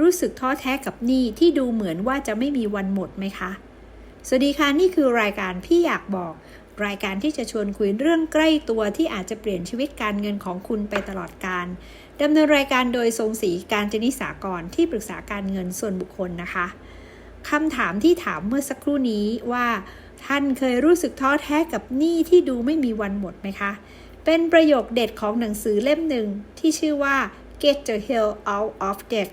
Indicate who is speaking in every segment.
Speaker 1: รู้สึกท้อแท้กับหนี้ที่ดูเหมือนว่าจะไม่มีวันหมดไหมคะ สวัสดีค่ะ นี่คือรายการพี่อยากบอก รายการที่จะชวนคุยเรื่องใกล้ตัวที่อาจจะเปลี่ยนชีวิตการเงินของคุณไปตลอดการดำเนินรายการโดยทรงศรีการจนิสากรที่ปรึกษาการเงินส่วนบุคคลนะคะคำถามที่ถามเมื่อสักครู่นี้ว่า ท่านเคยรู้สึกท้อแท้กับหนี้ที่ดูไม่มีวันหมดไหมคะ เป็นประโยคเด็ดของหนังสือเล่มหนึ่งที่ชื่อว่า Get the Hell Out of Debt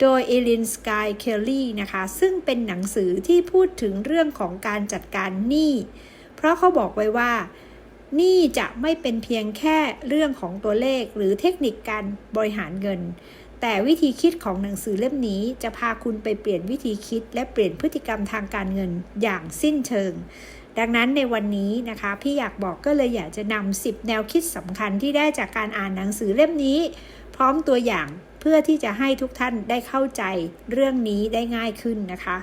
Speaker 1: โดยเอลินสกายเคลลี่นะคะ ซึ่งเป็นหนังสือที่พูดถึงเรื่องของการจัดการหนี้ เพราะเขาบอกไว้ว่าหนี้จะไม่เป็นเพียงแค่เรื่องของตัวเลขหรือเทคนิคการบริหารเงิน แต่วิธีคิดของหนังสือเล่มนี้จะพาคุณไปเปลี่ยนวิธีคิด และเปลี่ยนพฤติกรรมทางการเงินอย่างสิ้นเชิง ดังนั้นในวันนี้นะคะ พี่อยากบอกก็เลยอยากจะนำ10 แนวคิดสำคัญที่ได้จากการอ่านหนังสือเล่มนี้ พร้อมตัวอย่าง เพื่อที่จะให้ทุกท่านได้เข้าใจเรื่องนี้ได้ง่ายขึ้นนะคะ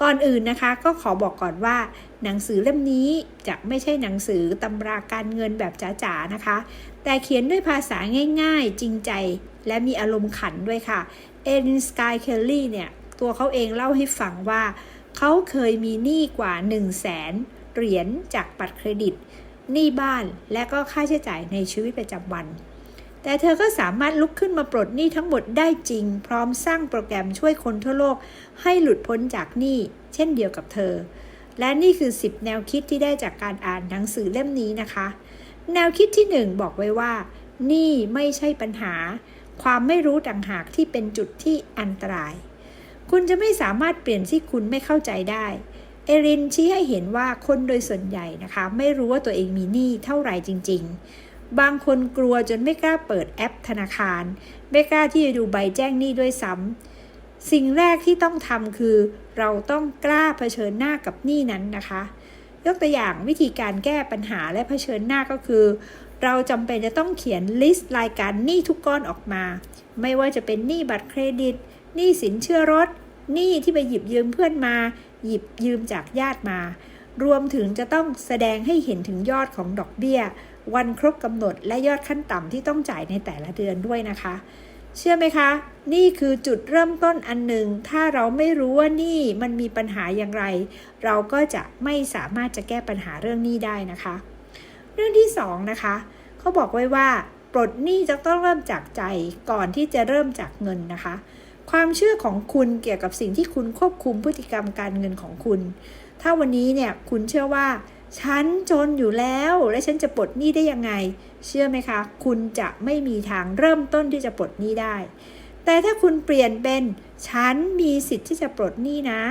Speaker 1: ก่อนอื่นนะคะก็ขอบอกก่อนว่า หนังสือเล่มนี้จะไม่ใช่หนังสือตำราการเงินแบบจ๋าๆนะคะ แต่เขียนด้วยภาษาง่ายๆ จริงใจและมีอารมณ์ขันด้วยค่ะ เอลินสกายเคลลี่เนี่ย ตัวเขาเองเล่าให้ฟังว่า เขาเคยมีหนี้กว่า 1 0 0 0 0แสนเหรียญจากบัตรเครดิต หนี้บ้านและก็ค่าใช้จ่ายในชีวิตประจำวัน แต่เธอก็สามารถลุกขึ้นมาปลดหนี้ทั้งหมดได้จริง พร้อมสร้างโปรแกรมช่วยคนทั่วโลกให้หลุดพ้นจากหนี้เช่นเดียวกับเธอ และนี่คือ 10 แนวคิดที่ได้จากการอ่านหนังสือเล่มนี้นะคะ แนวคิดที่ 1 บอกไว้ว่าหนี้ไม่ใช่ปัญหา ความไม่รู้ต่างหากที่เป็นจุดที่อันตราย คุณจะไม่สามารถเปลี่ยนที่คุณไม่เข้าใจได้เอรินชี้ให้เห็นว่าคนโดยส่วนใหญ่นะคะ ไม่รู้ว่าตัวเองมีหนี้เท่าไหร่จริง ๆ บางคนกลัวจนไม่กล้าเปิดแอปธนาคาร ไม่กล้าที่จะดูใบแจ้งหนี้ด้วยซ้ำสิ่งแรกที่ต้องทำคือ เราต้องกล้าเผชิญหน้ากับหนี้นั้นนะคะ ยกตัวอย่างวิธีการแก้ปัญหาและเผชิญหน้าก็คือ เราจำเป็นจะต้องเขียนลิสต์รายการหนี้ทุกก้อนออกมา ไม่ว่าจะเป็นหนี้บัตรเครดิตหนี้สินเชื่อรถหนี้ที่ไปหยิบยืมเพื่อนมา หยิบยืมจากญาติมา รวมถึงจะต้องแสดงให้เห็นถึงยอดของดอกเบี้ย วันครบกำหนดและยอดขั้นต่ำที่ต้องจ่ายในแต่ละเดือนด้วยนะคะ เชื่อไหมคะ นี่คือจุดเริ่มต้นอันหนึ่ง ถ้าเราไม่รู้ว่านี่มันมีปัญหาอย่างไร เราก็จะไม่สามารถจะแก้ปัญหาเรื่องนี้ได้นะคะ เรื่องที่2นะคะเขาบอกไว้ว่าปลดหนี้จะต้องเริ่มจากใจก่อนที่จะเริ่มจากเงินนะคะ ความเชื่อของคุณเกี่ยวกับสิ่งที่คุณควบคุมพฤติกรรมการเงินของคุณ ถ้าวันนี้เนี่ยคุณเชื่อว่า ฉันจนอยู่แล้ว และฉันจะปลดหนี้ได้ยังไง เชื่อไหมคะ คุณจะไม่มีทางเริ่มต้นที่จะปลดหนี้ได้ แต่ถ้าคุณเปลี่ยนเป็น ฉันมีสิทธิ์ที่จะปลดหนี้นะ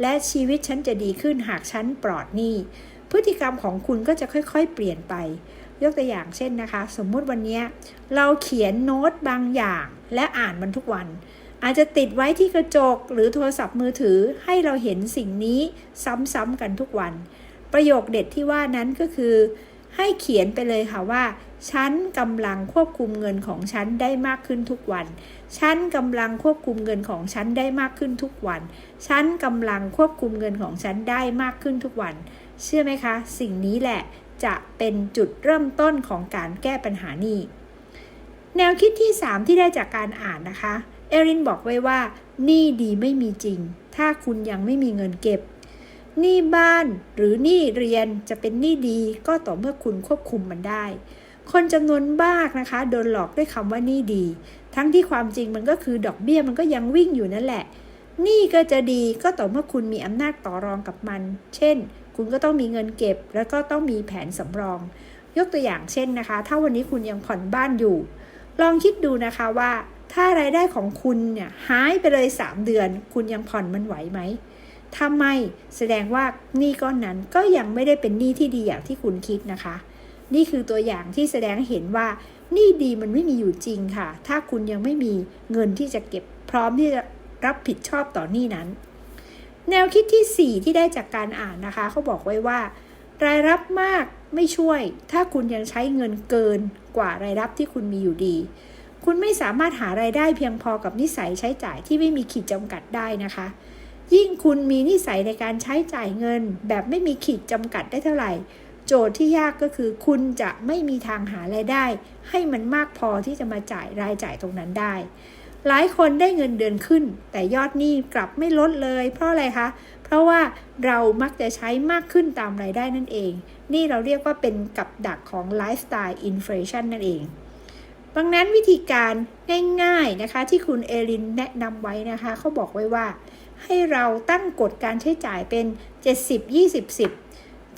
Speaker 1: และชีวิตฉันจะดีขึ้นหากฉันปลอดหนี้ พฤติกรรมของคุณก็จะค่อยๆ เปลี่ยนไป ยกตัวอย่างเช่นนะคะ สมมุติวันนี้เราเขียนโน้ตบางอย่าง และอ่านมันทุกวันอาจจะติดไว้ที่กระจกหรือโทรศัพท์มือถือให้เราเห็นสิ่งนี้ซ้ำๆกันทุกวัน ประโยคเด็ดที่ว่านั้นก็คือ ให้เขียนไปเลยค่ะว่า ฉันกำลังควบคุมเงินของฉันได้มากขึ้นทุกวัน ฉันกำลังควบคุมเงินของฉันได้มากขึ้นทุกวัน ฉันกำลังควบคุมเงินของฉันได้มากขึ้นทุกวัน เชื่อไหมคะ สิ่งนี้แหละจะเป็นจุดเริ่มต้นของการแก้ปัญหานี้ แนวคิดที่ 3 ที่ได้จากการอ่านนะคะ เอรินบอกไว้ว่าหนี้ดีไม่มีจริง ถ้าคุณยังไม่มีเงินเก็บ หนี้บ้านหรือหนี้เรียนจะเป็นหนี้ดีก็ต่อเมื่อคุณควบคุมมันได้ คนจำนวนมากนะคะ โดนหลอกด้วยคำว่าหนี้ดี ทั้งที่ความจริงมันก็คือดอกเบี้ยมันก็ยังวิ่งอยู่นั่นแหละหนี้ก็จะดีก็ต่อเมื่อคุณมีอำนาจต่อรองกับมัน เช่น คุณก็ต้องมีเงินเก็บ แล้วก็ต้องมีแผนสำรอง ยกตัวอย่างเช่นนะคะ ถ้าวันนี้คุณยังผ่อนบ้านอยู่ ลองคิดดูนะคะว่า ถ้ารายได้ของคุณเนี่ยหายไปเลย 3 เดือน คุณยังผ่อนมันไหวไหม ถ้าไม่แสดงว่าหนี้ก้อนนั้นก็ยังไม่ได้เป็นหนี้ที่ดีอย่างที่คุณคิดนะคะ นี่คือตัวอย่างที่แสดงเห็นว่าหนี้ดีมันไม่มีอยู่จริงค่ะ ถ้าคุณยังไม่มีเงินที่จะเก็บพร้อมที่จะรับผิดชอบต่อหนี้นั้น แนวคิดที่ 4 ที่ได้จากการอ่านนะคะเขาบอกไว้ว่า รายรับมากไม่ช่วย ถ้าคุณยังใช้เงินเกินกว่ารายรับที่คุณมีอยู่ดี คุณไม่สามารถหารายได้เพียงพอกับนิสัยใช้จ่ายที่ไม่มีขีดจำกัดได้นะคะ ยิ่งคุณมีนิสัยในการใช้จ่ายเงิน แบบไม่มีขีดจำกัดได้เท่าไหร่ โจทย์ที่ยากก็คือ คุณจะไม่มีทางหารายได้ ให้มันมากพอที่จะมาจ่ายรายจ่ายตรงนั้นได้ หลายคนได้เงินเดือนขึ้น แต่ยอดหนี้กลับไม่ลดเลย เพราะอะไรคะ เพราะว่าเรามักจะใช้มากขึ้นตามรายได้นั่นเอง นี่เราเรียกว่าเป็นกับดักของไลฟ์สไตล์อินฟลชันนั่นเอง ดังนั้นวิธีการง่ายๆนะคะที่คุณเอลินแนะนำไว้นะคะเขาบอกไว้ว่า ให้เราตั้งกฎการใช้จ่ายเป็น 70 20 10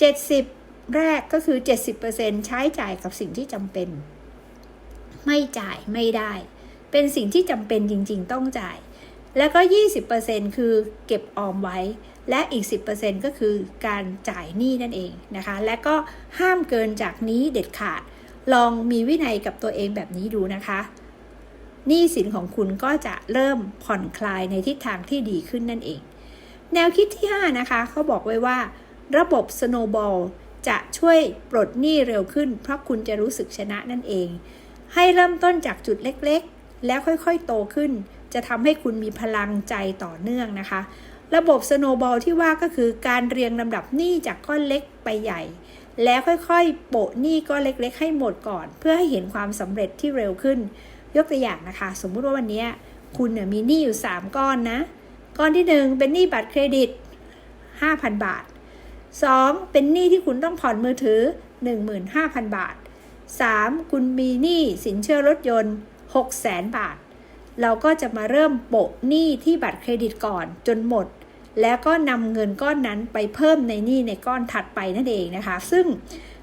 Speaker 1: 70 แรกก็คือ 70%ใช้จ่ายกับสิ่งที่จำเป็น ไม่จ่ายไม่ได้ เป็นสิ่งที่จำเป็นจริงๆต้องจ่าย แล้วก็ 20%คือเก็บออมไว้ และอีก 10%ก็คือการจ่ายหนี้นั่นเองนะคะ และก็ห้ามเกินจากนี้เด็ดขาด ลองมีวินัยกับตัวเองแบบนี้ดูนะคะหนี้สินของคุณก็จะเริ่มผ่อนคลายในทิศทางที่ดีขึ้นนั่นเอง แนวคิดที่ 5 นะคะเขาบอกไว้ว่า ระบบ snowball จะช่วยปลดหนี้เร็วขึ้น เพราะคุณจะรู้สึกชนะนั่นเอง ให้เริ่มต้นจากจุดเล็กๆ แล้วค่อยๆ โตขึ้น จะทำให้คุณมีพลังใจต่อเนื่องนะคะ ระบบ snowball ที่ว่าก็คือการเรียงลำดับหนี้จากก้อนเล็กไปใหญ่ แล้วค่อยๆ โปะหนี้ก้อนเล็กๆ ให้หมดก่อน เพื่อให้เห็นความสำเร็จที่เร็วขึ้น ยกตัวอย่างนะคะ สมมุติว่าวันนี้คุณเนี่ยมีหนี้อยู่ 3 ก้อนนะ ก้อนที่ 1 เป็นหนี้บัตรเครดิต 5,000 บาท 2. เป็นหนี้ที่คุณต้องผ่อนมือถือ 15,000 บาท 3. คุณมีหนี้สินเชื่อรถยนต์ 600,000 บาท เราก็จะมาเริ่มโปะหนี้ที่บัตรเครดิตก่อน จนหมด แล้วก็นำเงินก้อนนั้นไปเพิ่มในหนี้ในก้อนถัดไปนั่นเองนะคะ ซึ่ง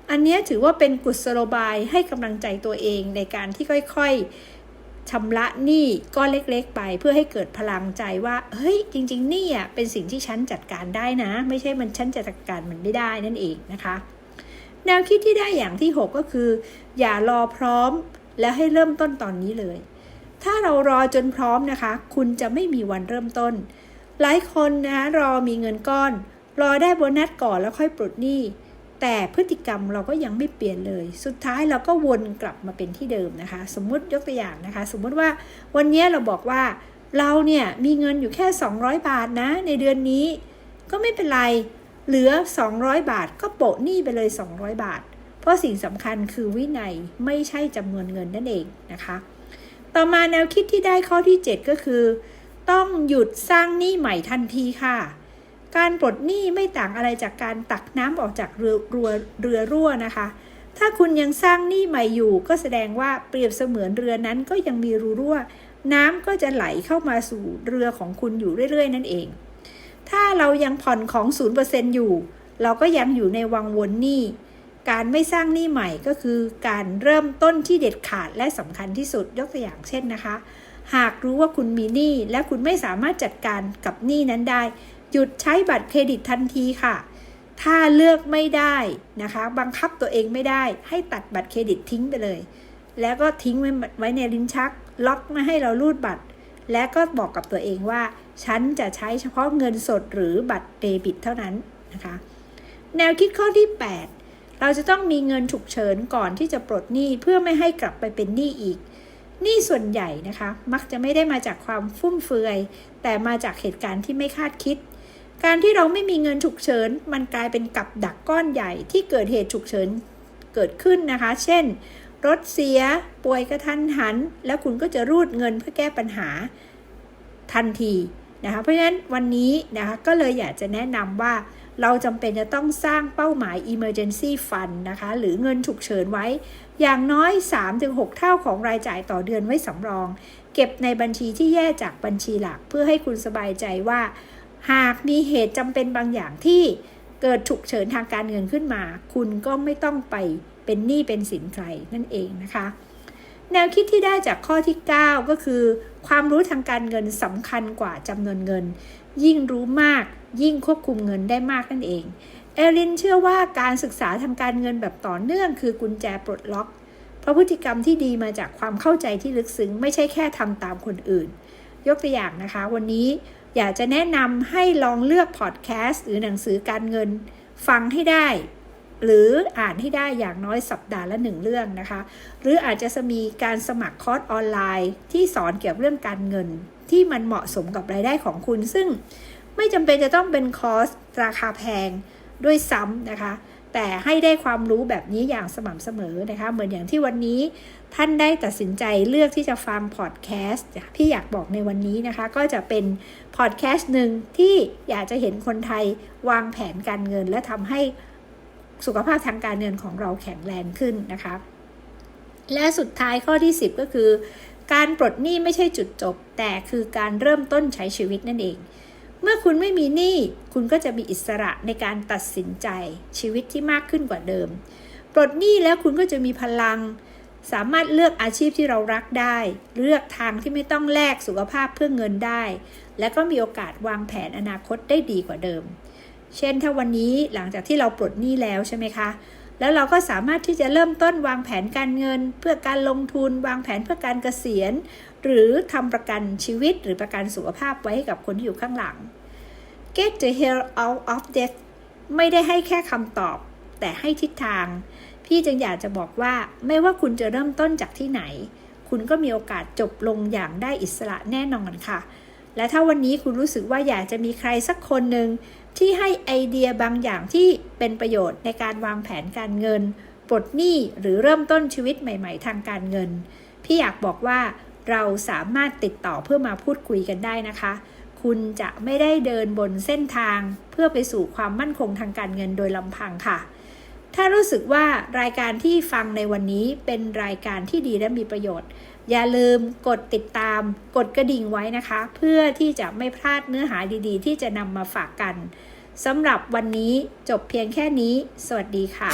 Speaker 1: อันนี้ถือว่าเป็นกุศโลบายให้กำลังใจตัวเองในการที่ค่อยๆชำระหนี้ก้อนเล็กๆ ไป เพื่อให้เกิดพลังใจว่าเฮ้ยจริงๆหนี้อะเป็นสิ่งที่ฉันจัดการได้นะ ไม่ใช่มันฉันจะจัดการมันไม่ได้นั่นเองนะคะ แนวคิดที่ได้อย่างที่ 6 ก็คือ อย่ารอพร้อมแล้วให้เริ่มต้นตอนนี้เลย ถ้าเรารอจนพร้อมนะคะ คุณจะไม่มีวันเริ่มต้น หลายคนนะรอมีเงินก้อน รอได้โบนัสก่อนแล้วค่อยปลดหนี้ แต่พฤติกรรมเราก็ยังไม่เปลี่ยนเลย สุดท้ายเราก็วนกลับมาเป็นที่เดิมนะคะ สมมุติยกตัวอย่างนะคะ สมมุติว่าวันนี้เราบอกว่าเราเนี่ยมีเงินอยู่แค่ 200 บาทนะ ในเดือนนี้ ก็ไม่เป็นไรเหลือ 200 บาทก็โปะหนี้ไปเลย 200 บาท เพราะสิ่งสำคัญคือวินัยไม่ใช่จำนวนเงินนั่นเองนะคะ ต่อมาแนวคิดที่ได้ข้อที่ 7 ก็คือ ต้องหยุดสร้างหนี้ใหม่ทันทีค่ะ การปลดหนี้ไม่ต่างอะไรจากการตักน้ำออกจากเรือเรือเรือรั่วนะคะ ถ้าคุณยังสร้างหนี้ใหม่อยู่ ก็แสดงว่าเปรียบเสมือนเรือนั้นก็ยังมีรูรั่ว น้ำก็จะไหลเข้ามาสู่เรือของคุณอยู่เรื่อยๆ นั่นเอง ถ้าเรายังผ่อนของ 0%อยู่ เราก็ยังอยู่ในวังวนหนี้การไม่สร้างหนี้ใหม่ก็คือการเริ่มต้นที่เด็ดขาดและสำคัญที่สุดยกตัวอย่างเช่นนะคะ หากรู้ว่าคุณมีหนี้และคุณไม่สามารถจัดการกับหนี้นั้นได้ หยุดใช้บัตรเครดิตทันทีค่ะ ถ้าเลือกไม่ได้นะคะ บังคับตัวเองไม่ได้ ให้ตัดบัตรเครดิตทิ้งไปเลย แล้วก็ทิ้งไว้ไวในลิ้นชัก ล็อกไม่ให้เรารูดบัตร และก็บอกกับตัวเองว่า ฉันจะใช้เฉพาะเงินสดหรือบัตรเดบิตเท่านั้นนะคะ แนวคิดข้อที่ 8 เราจะต้องมีเงินฉุกเฉินก่อนที่จะปลดหนี้เพื่อไม่ให้กลับไปเป็นหนี้อีก นี้ส่วนใหญ่นะคะ มักจะไม่ได้มาจากความฟุ่มเฟือย แต่มาจากเหตุการณ์ที่ไม่คาดคิด การที่เราไม่มีเงินฉุกเฉิน มันกลายเป็นกับดักก้อนใหญ่ที่เกิดเหตุฉุกเฉินเกิดขึ้นนะคะ เช่น รถเสีย ป่วยกระทันหัน แล้วคุณก็จะรูดเงินเพื่อแก้ปัญหาทันทีนะคะ เพราะฉะนั้นวันนี้นะคะก็เลยอยากจะแนะนำว่าเราจำเป็นจะต้องสร้างเป้าหมาย emergency fund นะคะ หรือเงินฉุกเฉินไว้ อย่างน้อย 3-6 เท่าของรายจ่ายต่อเดือนไว้สำรอง เก็บในบัญชีที่แยกจากบัญชีหลัก เพื่อให้คุณสบายใจว่า หากมีเหตุจำเป็นบางอย่างที่เกิดฉุกเฉินทางการเงินขึ้นมา คุณก็ไม่ต้องไปเป็นหนี้เป็นสินใครนั่นเองนะคะ แนวคิดที่ได้จากข้อที่ 9 ก็คือ ความรู้ทางการเงินสำคัญกว่าจำนวนเงิน ยิ่งรู้มากยิ่งควบคุมเงินได้มากนั่นเอง เอลินเชื่อว่าการศึกษาทางการเงินแบบต่อเนื่องคือกุญแจปลดล็อก เพราะพฤติกรรมที่ดีมาจากความเข้าใจที่ลึกซึ้งไม่ใช่แค่ทำตามคนอื่น ยกตัวอย่างนะคะ วันนี้อยากจะแนะนำให้ลองเลือกพอดแคสต์หรือหนังสือการเงิน ฟังให้ได้ หรืออ่านให้ได้อย่างน้อยสัปดาห์ละหนึ่งเรื่องนะคะ หรืออาจจะมีการสมัครคอร์สออนไลน์ ที่สอนเกี่ยวกับเรื่องการเงิน ที่มันเหมาะสมกับรายได้ของคุณ ซึ่งไม่จำเป็นจะต้องเป็นคอร์สราคาแพง ด้วยซ้ำนะคะ แต่ให้ได้ความรู้แบบนี้อย่างสม่ำเสมอนะคะ เหมือนอย่างที่วันนี้ท่านได้ตัดสินใจเลือกที่จะฟังพอดแคสต์พี่อยากบอกในวันนี้นะคะ ก็จะเป็นพอดแคสต์หนึ่งที่อยากจะเห็นคนไทยวางแผนการเงิน และทำให้สุขภาพทางการเงินของเราแข็งแรงขึ้นนะคะ และสุดท้ายข้อที่ 10 ก็คือ การปลดหนี้ไม่ใช่จุดจบ แต่คือการเริ่มต้นใช้ชีวิตนั่นเอง เมื่อคุณไม่มีหนี้คุณก็จะมีอิสระในการตัดสินใจชีวิตที่มากขึ้นกว่าเดิม ปลดหนี้แล้วคุณก็จะมีพลัง สามารถเลือกอาชีพที่เรารักได้ เลือกทางที่ไม่ต้องแลกสุขภาพเพื่อเงินได้ และก็มีโอกาสวางแผนอนาคตได้ดีกว่าเดิม เช่นถ้าวันนี้หลังจากที่เราปลดหนี้แล้วใช่ไหมคะแล้วเราก็สามารถที่จะเริ่มต้นวางแผนการเงิน เพื่อการลงทุน วางแผนเพื่อการเกษียณ หรือทำประกันชีวิตหรือประกันสุขภาพไว้ให้กับคนที่อยู่ข้างหลัง Get the hell out of debt ไม่ได้ให้แค่คำตอบ แต่ให้ทิศทาง พี่จึงอยากจะบอกว่าไม่ว่าคุณจะเริ่มต้นจากที่ไหน คุณก็มีโอกาสจบลงอย่างได้อิสระแน่นอนค่ะ และถ้าวันนี้คุณรู้สึกว่าอยากจะมีใครสักคนหนึ่งที่ให้ไอเดียบางอย่างที่เป็นประโยชน์ในการวางแผนการเงินปลดหนี้หรือเริ่มต้นชีวิตใหม่ ๆ ทางการเงิน พี่อยากบอกว่า เราสามารถติดต่อเพื่อมาพูดคุยกันได้นะคะ คุณจะไม่ได้เดินบนเส้นทางเพื่อไปสู่ความมั่นคงทางการเงินโดยลำพังค่ะ ถ้ารู้สึกว่ารายการที่ฟังในวันนี้เป็นรายการที่ดีและมีประโยชน์ อย่าลืมกดติดตาม กดกระดิ่งไว้นะคะ เพื่อที่จะไม่พลาดเนื้อหาดีๆ ที่จะนำมาฝากกันสำหรับวันนี้จบเพียงแค่นี้ สวัสดีค่ะ